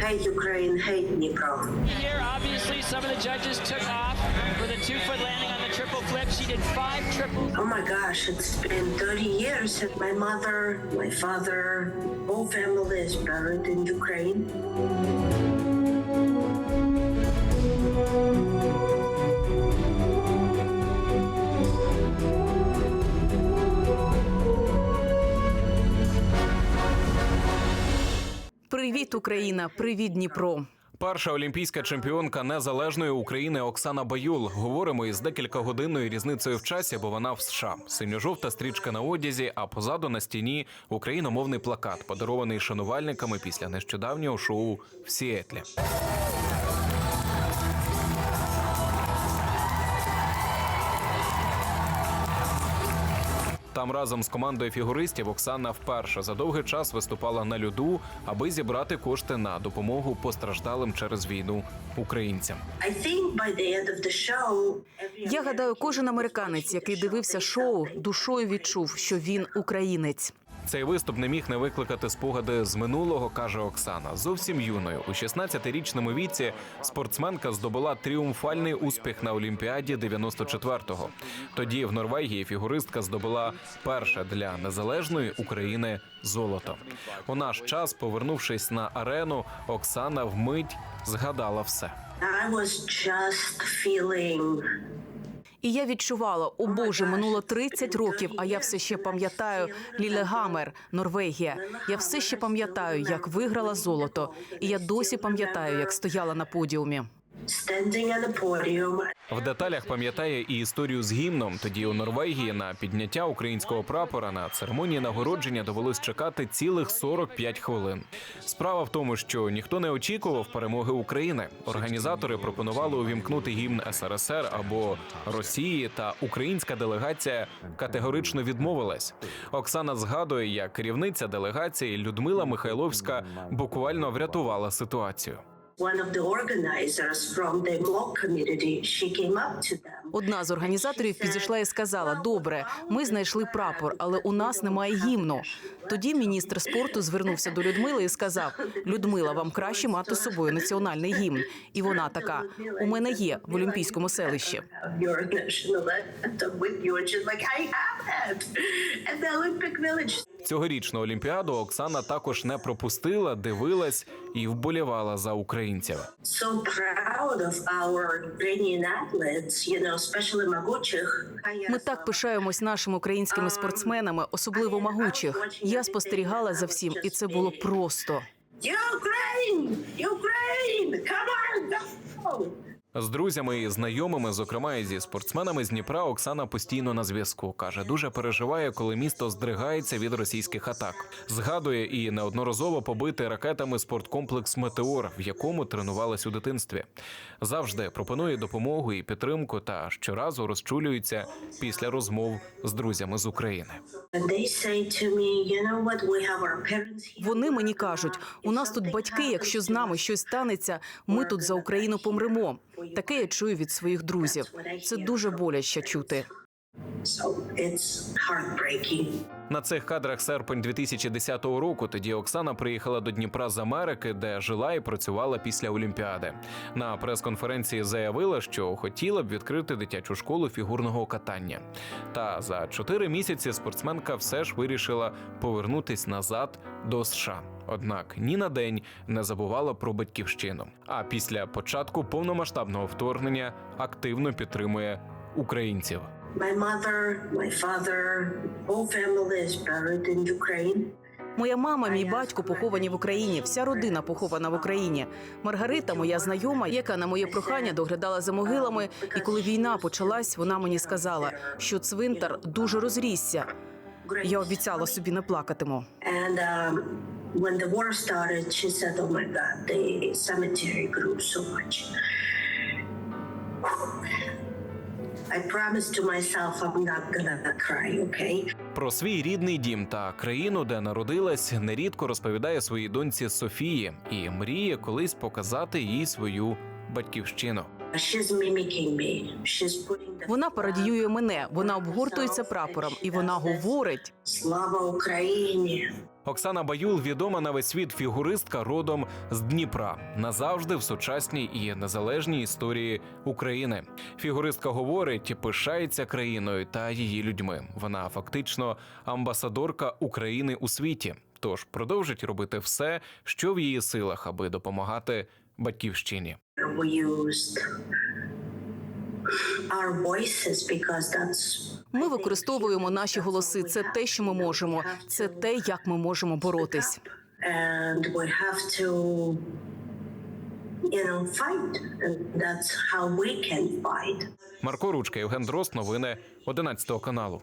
Hate Ukraine, hate Dnipro. Here, obviously, some of the judges took off for the two-foot landing on the triple flip. She did five triples. Oh my gosh, it's been 30 years. Since my mother, my father, whole family is buried in Ukraine. Привіт, Україна! Привіт, Дніпро! Перша олімпійська чемпіонка незалежної України Оксана Баюл. Говоримо із декілька годинною різницею в часі, бо вона в США. Синьо-жовта стрічка на одязі, а позаду на стіні україномовний плакат, подарований шанувальниками після нещодавнього шоу в Сіетлі. Там разом з командою фігуристів Оксана вперше за довгий час виступала на льоду, аби зібрати кошти на допомогу постраждалим через війну українцям. Я гадаю, кожен американець, який дивився шоу, душою відчув, що він українець. Цей виступ не міг не викликати спогади з минулого, каже Оксана. Зовсім юною у 16-річному віці спортсменка здобула тріумфальний успіх на Олімпіаді 94-го. Тоді в Норвегії фігуристка здобула перше для незалежної України золото. У наш час, повернувшись на арену, Оксана вмить згадала все. I was just feeling І я відчувала, о Боже, минуло 30 років, а я все ще пам'ятаю Лілегамер, Норвегія. Я все ще пам'ятаю, як виграла золото, і я досі пам'ятаю, як стояла на подіумі. В деталях пам'ятає і історію з гімном. Тоді у Норвегії на підняття українського прапора на церемонії нагородження довелось чекати цілих 45 хвилин. Справа в тому, що ніхто не очікував перемоги України. Організатори пропонували увімкнути гімн СРСР або Росії, та українська делегація категорично відмовилась. Оксана згадує, як керівниця делегації Людмила Михайловська буквально врятувала ситуацію. One of the organizers from the Mok community, she came up to them. Одна з організаторів підійшла і сказала: Добре, ми знайшли прапор, але у нас немає гімну. Тоді міністр спорту звернувся до Людмили і сказав: Людмила, вам краще мати з собою національний гімн. І вона така: у мене є в олімпійському селищі. Цьогорічну олімпіаду Оксана також не пропустила, дивилась і вболівала за українців. So proud of our Ukrainian athletes, you know, especially Maguчих. Ми так пишаємось нашими українськими спортсменами, особливо могучих. Я спостерігала за всім, і це було просто. Ukraine! Ukraine! Come on, go! З друзями і знайомими, зокрема і зі спортсменами з Дніпра, Оксана постійно на зв'язку. каже, дуже переживає, коли місто здригається від російських атак. Згадує і неодноразово побитий ракетами спорткомплекс Метеор, в якому тренувалась у дитинстві. Завжди пропонує допомогу і підтримку, та щоразу розчулюється після розмов з друзями з України. Вони мені кажуть: у нас тут батьки. Якщо з нами щось станеться, ми тут за Україну помремо. Таке я чую від своїх друзів. Це дуже боляче чути. So it's heartbreaking. На цих кадрах серпень 2010 року тоді Оксана приїхала до Дніпра з Америки, де жила і працювала після Олімпіади. На прес-конференції заявила, що хотіла б відкрити дитячу школу фігурного катання. Та за чотири місяці спортсменка все ж вирішила повернутись назад до США. Однак ні на день не забувала про батьківщину. А після початку повномасштабного вторгнення активно підтримує українців. My mother, my father, whole family is buried in Ukraine. Моя мама, мій батько поховані в Україні. Вся родина похована в Україні. Маргарита, моя знайома, яка на моє прохання доглядала за могилами. І коли війна почалась, вона мені сказала, що цвинтар дуже розрісся. Я обіцяла собі не плакатиму. Um, when the war started, she said, "Oh my God, the cemetery grew so much." I promised to myself I'm not gonna cry, okay? Про свій рідний дім та країну, де народилась, нерідко розповідає своїй доньці Софії і мріє колись показати їй свою батьківщину. She's mimicking me. She's putting the Вона пародіює мене. Вона обгортується прапором, і вона говорить: Слава Україні! Оксана Баюл відома на весь світ фігуристка родом з Дніпра, назавжди в сучасній і незалежній історії України. Фігуристка говорить, пишається країною та її людьми. Вона фактично амбасадорка України у світі. Тож продовжить робити все, що в її силах, аби допомагати батьківщині. Our voices because that's Ми використовуємо наші голоси. Це те, що ми можемо. Це те, як ми можемо боротись. Марко Ручка, Євген Дрозд, новини 11 каналу.